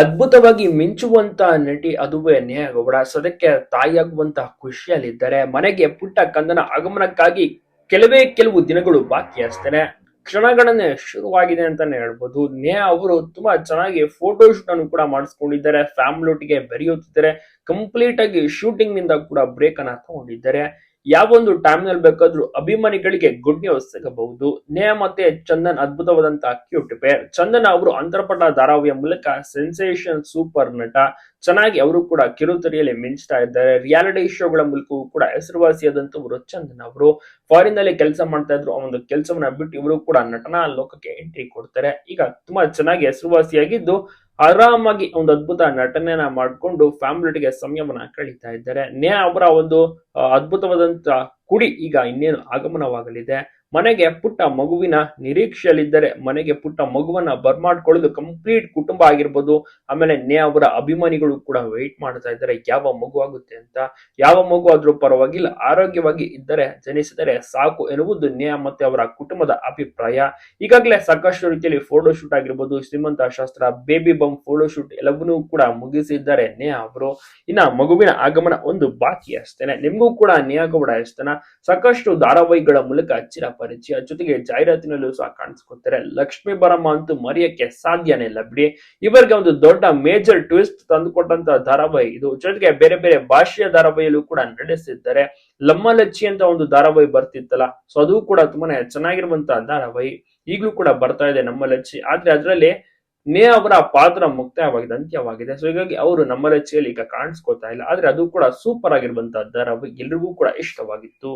ಅದ್ಭುತವಾಗಿ ಮಿಂಚುವಂತ ನಟಿ ಅದುವೇ ನೇಹ ಗೌಡ. ಸದ್ಯಕ್ಕೆ ತಾಯಿಯಾಗುವಂತಹ ಖುಷಿಯಲ್ಲಿದ್ದಾರೆ. ಮನೆಗೆ ಪುಟ್ಟ ಕಂದನ ಆಗಮನಕ್ಕಾಗಿ ಕೆಲವೇ ಕೆಲವು ದಿನಗಳು ಬಾಕಿ ಅಷ್ಟೇನೆ. ಕ್ಷಣಗಣನೆ ಶುರುವಾಗಿದೆ ಅಂತಾನೆ ಹೇಳ್ಬೋದು. ನೇಹ ಅವರು ತುಂಬಾ ಚೆನ್ನಾಗಿ ಫೋಟೋ ಶೂಟ್ ಅನ್ನು ಕೂಡ ಮಾಡಿಸ್ಕೊಂಡಿದ್ದಾರೆ. ಫ್ಯಾಮಿಲಿ ಒಟ್ಟಿಗೆ ಬೆರೆಯುತ್ತಿದ್ದಾರೆ. ಕಂಪ್ಲೀಟ್ ಆಗಿ ಶೂಟಿಂಗ್ನಿಂದ ಕೂಡ ಬ್ರೇಕ್ ಅನ್ನ ತಗೊಂಡಿದ್ದಾರೆ. ಯಾವೊಂದು ಟೈಮ್ನಲ್ಲಿ ಬೇಕಾದ್ರೂ ಅಭಿಮಾನಿಗಳಿಗೆ ಗುಡ್ ನ್ಯೂಸ್ ಸಿಗಬಹುದು. ನೇಹ ಮತ್ತೆ ಚಂದನ್ ಅದ್ಭುತವಾದಂತಹ ಕ್ಯೂಟ್ ಪೇರ್ ಚಂದನ್ ಅವರು ಅಂತರಪಟ ಧಾರಾವಾಹಿಯ ಮೂಲಕ ಸೆನ್ಸೇಷನ್ ಸೂಪರ್ ನಟ. ಚೆನ್ನಾಗಿ ಅವರು ಕೂಡ ಕಿರುತೆರೆಯಲ್ಲಿ ಮಿಂಚ್ತಾ ಇದ್ದಾರೆ. ರಿಯಾಲಿಟಿ ಶೋಗಳ ಮೂಲಕವೂ ಕೂಡ ಹೆಸರುವಾಸಿಯಾದಂತವರು ಚಂದನ್ ಅವರು. ಫಾರಿನ್ ಅಲ್ಲಿ ಕೆಲಸ ಮಾಡ್ತಾ ಇದ್ರು, ಆ ಒಂದು ಕೆಲಸವನ್ನ ಬಿಟ್ಟು ಇವರು ಕೂಡ ನಟನಾ ಲೋಕಕ್ಕೆ ಎಂಟ್ರಿ ಕೊಡ್ತಾರೆ. ಈಗ ತುಂಬಾ ಚೆನ್ನಾಗಿ ಹೆಸರುವಾಸಿಯಾಗಿದ್ದು ಆರಾಮಾಗಿ ಒಂದು ಅದ್ಭುತ ನಟನೆಯನ್ನ ಮಾಡಿಕೊಂಡು ಫ್ಯಾಮಿಲಿಗೆ ಸಮಯವನ್ನ ಕಳೀತಾ ಇದ್ದಾರೆ. ನೇ ಅವರ ಒಂದು ಅದ್ಭುತವಾದಂತ ಕುಡಿ ಈಗ ಇನ್ನೇನು ಆಗಮನವಾಗಲಿದೆ. ಮನೆಗೆ ಪುಟ್ಟ ಮಗುವಿನ ನಿರೀಕ್ಷೆಯಲ್ಲಿದ್ದರೆ ಮನೆಗೆ ಪುಟ್ಟ ಮಗುವನ್ನ ಬರ್ಮಾಡ್ಕೊಳ್ಳಲು ಕಂಪ್ಲೀಟ್ ಕುಟುಂಬ ಆಗಿರ್ಬೋದು. ಆಮೇಲೆ ನೇ ಅವರ ಅಭಿಮಾನಿಗಳು ಕೂಡ ವೆಯ್ಟ್ ಮಾಡ್ತಾ ಇದ್ದಾರೆ. ಯಾವ ಮಗು ಆಗುತ್ತೆ ಅಂತ. ಯಾವ ಮಗು ಆದ್ರೂ ಪರವಾಗಿಲ್ಲ, ಆರೋಗ್ಯವಾಗಿ ಇದ್ದರೆ, ಜನಿಸಿದರೆ ಸಾಕು ಎನ್ನುವುದು ನೇ ಮತ್ತೆ ಅವರ ಕುಟುಂಬದ ಅಭಿಪ್ರಾಯ. ಈಗಾಗಲೇ ಸಾಕಷ್ಟು ರೀತಿಯಲ್ಲಿ ಫೋಟೋ ಶೂಟ್ ಆಗಿರ್ಬೋದು, ಶ್ರೀಮಂತ ಶಾಸ್ತ್ರ ಬೇಬಿ ಬಮ್ ಫೋಟೋ ಶೂಟ್ ಎಲ್ಲವನ್ನೂ ಕೂಡ ಮುಗಿಸಿದ್ದಾರೆ ನೇ ಅವರು. ಇನ್ನ ಮಗುವಿನ ಆಗಮನ ಒಂದು ಬಾಕಿ ಅಷ್ಟೇನೆ. ನಿಮಗೂ ಕೂಡ ನೇಹ ಗೌಡ ಅಷ್ಟೇನ ಸಾಕಷ್ಟು ಧಾರಾವಾಹಿಗಳ ಮೂಲಕ ಹಚ್ಚಿರ ಪರಿಚಯ. ಜೊತೆಗೆ ಜಾಹೀರಾತಿನಲ್ಲೂ ಸಹ ಕಾಣಿಸ್ಕೊತಾರೆ ಲಕ್ಷ್ಮಿ ಬರಮ್ಮ ಅಂತೂ ಮರೆಯಕ್ಕೆ ಸಾಧ್ಯನೇ ಇಲ್ಲ ಬಿಡಿ. ಇವರಿಗೆ ಒಂದು ದೊಡ್ಡ ಮೇಜರ್ ಟ್ವಿಸ್ಟ್ ತಂದುಕೊಟ್ಟಂತ ಧಾರಾವಾಹಿ ಇದು. ಜೊತೆಗೆ ಬೇರೆ ಬೇರೆ ಭಾಷೆಯ ಧಾರಾವಾಹಿಯಲ್ಲೂ ಕೂಡ ನಡೆಸಿದ್ದಾರೆ. ಲಮ್ಮ ಲಚ್ಚಿ ಅಂತ ಒಂದು ಧಾರಾವಾಹಿ ಬರ್ತಿತ್ತಲ್ಲ, ಸೊ ಅದು ಕೂಡ ತುಂಬಾನೇ ಚೆನ್ನಾಗಿರುವಂತಹ ಧಾರಾವಾಹಿ. ಈಗಲೂ ಕೂಡ ಬರ್ತಾ ಇದೆ ನಮ್ಮ ಲಚ್ಚಿ ಆದ್ರೆ ಅದರಲ್ಲಿ ನೇ ಅವರ ಪಾತ್ರ ಮುಕ್ತಾಯವಾಗಿದೆ, ಅಂತ್ಯವಾಗಿದೆ. ಸೊ ಹೀಗಾಗಿ ಅವರು ನಮ್ಮ ಲಚ್ಚಿಯಲ್ಲಿ ಈಗ ಕಾಣಿಸ್ಕೊತಾ ಇಲ್ಲ. ಆದ್ರೆ ಅದು ಕೂಡ ಸೂಪರ್ ಆಗಿರುವಂತಹ ಧಾರಾವಾಹಿ ಎಲ್ರಿಗೂ ಕೂಡ ಇಷ್ಟವಾಗಿತ್ತು.